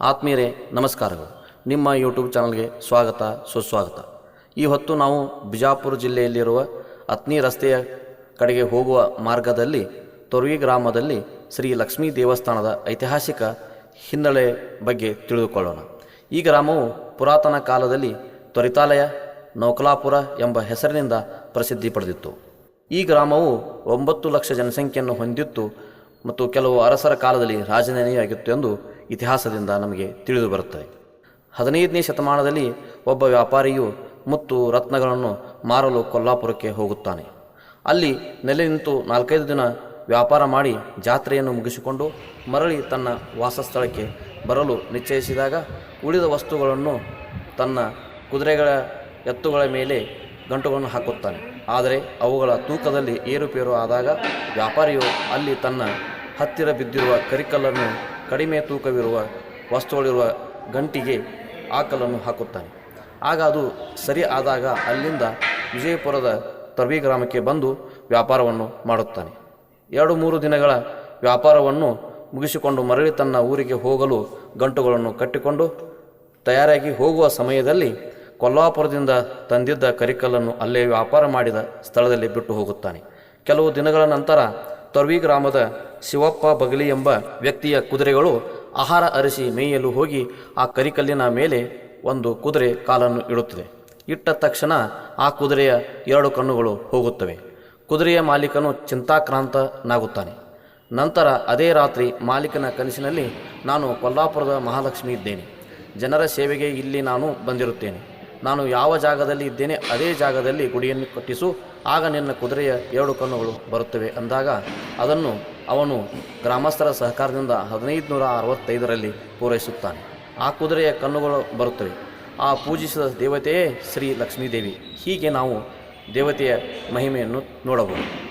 ಆತ್ಮೀಯರೇ, ನಮಸ್ಕಾರಗಳು. ನಿಮ್ಮ ಯೂಟ್ಯೂಬ್ ಚಾನಲ್ಗೆ ಸ್ವಾಗತ, ಸುಸ್ವಾಗತ. ಈ ಹೊತ್ತು ನಾವು ಬಿಜಾಪುರ ಜಿಲ್ಲೆಯಲ್ಲಿರುವ ಅತ್ನಿ ರಸ್ತೆಯ ಕಡೆಗೆ ಹೋಗುವ ಮಾರ್ಗದಲ್ಲಿ ತೊರಗಿ ಗ್ರಾಮದಲ್ಲಿ ಶ್ರೀ ಲಕ್ಷ್ಮೀ ದೇವಸ್ಥಾನದ ಐತಿಹಾಸಿಕ ಹಿನ್ನೆಲೆ ಬಗ್ಗೆ ತಿಳಿದುಕೊಳ್ಳೋಣ. ಈ ಗ್ರಾಮವು ಪುರಾತನ ಕಾಲದಲ್ಲಿ ತ್ವರಿತಾಲಯ ನೌಕಲಾಪುರ ಎಂಬ ಹೆಸರಿನಿಂದ ಪ್ರಸಿದ್ಧಿ ಪಡೆದಿತ್ತು. ಈ ಗ್ರಾಮವು ಒಂಬತ್ತು ಲಕ್ಷ ಜನಸಂಖ್ಯೆಯನ್ನು ಹೊಂದಿತ್ತು ಮತ್ತು ಕೆಲವು ಅರಸರ ಕಾಲದಲ್ಲಿ ರಾಜಧಾನಿಯಾಗಿತ್ತು ಎಂದು ಇತಿಹಾಸದಿಂದ ನಮಗೆ ತಿಳಿದು ಬರುತ್ತದೆ. ಹದಿನೈದನೇ ಶತಮಾನದಲ್ಲಿ ಒಬ್ಬ ವ್ಯಾಪಾರಿಯು ಮುತ್ತು ರತ್ನಗಳನ್ನು ಮಾರಲು ಕೊಲ್ಲಾಪುರಕ್ಕೆ ಹೋಗುತ್ತಾನೆ. ಅಲ್ಲಿ ನೆಲೆ ನಿಂತು ನಾಲ್ಕೈದು ದಿನ ವ್ಯಾಪಾರ ಮಾಡಿ ಜಾತ್ರೆಯನ್ನು ಮುಗಿಸಿಕೊಂಡು ಮರಳಿ ತನ್ನ ವಾಸಸ್ಥಳಕ್ಕೆ ಬರಲು ನಿಶ್ಚಯಿಸಿದಾಗ ಉಳಿದ ವಸ್ತುಗಳನ್ನು ತನ್ನ ಕುದುರೆಗಳ ಎತ್ತುಗಳ ಮೇಲೆ ಗಂಟುಗಳನ್ನು ಹಾಕುತ್ತಾನೆ. ಆದರೆ ಅವುಗಳ ತೂಕದಲ್ಲಿ ಏರುಪೇರು ಆದಾಗ ವ್ಯಾಪಾರಿಯು ಅಲ್ಲಿ ತನ್ನ ಹತ್ತಿರ ಬಿದ್ದಿರುವ ಕರಿಕಲ್ಲನ್ನು ಕಡಿಮೆ ತೂಕವಿರುವ ವಸ್ತುಗಳಿರುವ ಗಂಟಿಗೆ ಆ ಹಾಕುತ್ತಾನೆ. ಆಗ ಅದು ಸರಿ ಆದಾಗ ಅಲ್ಲಿಂದ ವಿಜಯಪುರದ ತರ್ವಿ ಗ್ರಾಮಕ್ಕೆ ಬಂದು ವ್ಯಾಪಾರವನ್ನು ಮಾಡುತ್ತಾನೆ. ಎರಡು ಮೂರು ದಿನಗಳ ವ್ಯಾಪಾರವನ್ನು ಮುಗಿಸಿಕೊಂಡು ಮರಳಿ ತನ್ನ ಊರಿಗೆ ಹೋಗಲು ಗಂಟುಗಳನ್ನು ಕಟ್ಟಿಕೊಂಡು ತಯಾರಾಗಿ ಹೋಗುವ ಸಮಯದಲ್ಲಿ ಕೊಲ್ಲಾಪುರದಿಂದ ತಂದಿದ್ದ ಕರಿಕಲ್ಲನ್ನು ಅಲ್ಲೇ ವ್ಯಾಪಾರ ಮಾಡಿದ ಸ್ಥಳದಲ್ಲಿ ಬಿಟ್ಟು ಹೋಗುತ್ತಾನೆ. ಕೆಲವು ದಿನಗಳ ನಂತರ ತೊರ್ವಿ ಗ್ರಾಮದ ಶಿವಪ್ಪ ಬಗಲಿ ಎಂಬ ವ್ಯಕ್ತಿಯ ಕುದುರೆಗಳು ಆಹಾರ ಅರಿಸಿ ಮೇಯಲು ಹೋಗಿ ಆ ಕರಿಕಲ್ಲಿನ ಮೇಲೆ ಒಂದು ಕುದುರೆ ಕಾಲನ್ನು ಇಡುತ್ತದೆ. ಇಟ್ಟ ತಕ್ಷಣ ಆ ಕುದುರೆಯ ಎರಡು ಕಣ್ಣುಗಳು ಹೋಗುತ್ತವೆ. ಕುದುರೆಯ ಮಾಲೀಕನು ಚಿಂತಾಕ್ರಾಂತನಾಗುತ್ತಾನೆ. ನಂತರ ಅದೇ ರಾತ್ರಿ ಮಾಲೀಕನ ಕನಸಿನಲ್ಲಿ ನಾನು ಕೊಲ್ಲಾಪುರದ ಮಹಾಲಕ್ಷ್ಮಿ ಇದ್ದೇನೆ. ಜನರ ಸೇವೆಗೆ ಇಲ್ಲಿ ನಾನು ಬಂದಿರುತ್ತೇನೆ. ನಾನು ಯಾವ ಜಾಗದಲ್ಲಿ ಇದ್ದೇನೆ ಅದೇ ಜಾಗದಲ್ಲಿ ಗುಡಿಯನ್ನು ಕಟ್ಟಿಸು, ಆಗ ನಿನ್ನ ಕುದುರೆಯ ಎರಡು ಕಣ್ಣುಗಳು ಬರುತ್ತವೆ ಅಂದಾಗ ಅದನ್ನು ಅವನು ಗ್ರಾಮಸ್ಥರ ಸಹಕಾರದಿಂದ ಹದಿನೈದು ನೂರ ಅರವತ್ತೈದರಲ್ಲಿ ಪೂರೈಸುತ್ತಾನೆ. ಆ ಕುದುರೆಯ ಕಣ್ಣುಗಳು ಬರುತ್ತವೆ. ಆ ಪೂಜಿಸಿದ ದೇವತೆಯೇ ಶ್ರೀ ಲಕ್ಷ್ಮೀದೇವಿ. ಹೀಗೆ ನಾವು ದೇವತೆಯ ಮಹಿಮೆಯನ್ನು ನೋಡಬಹುದು.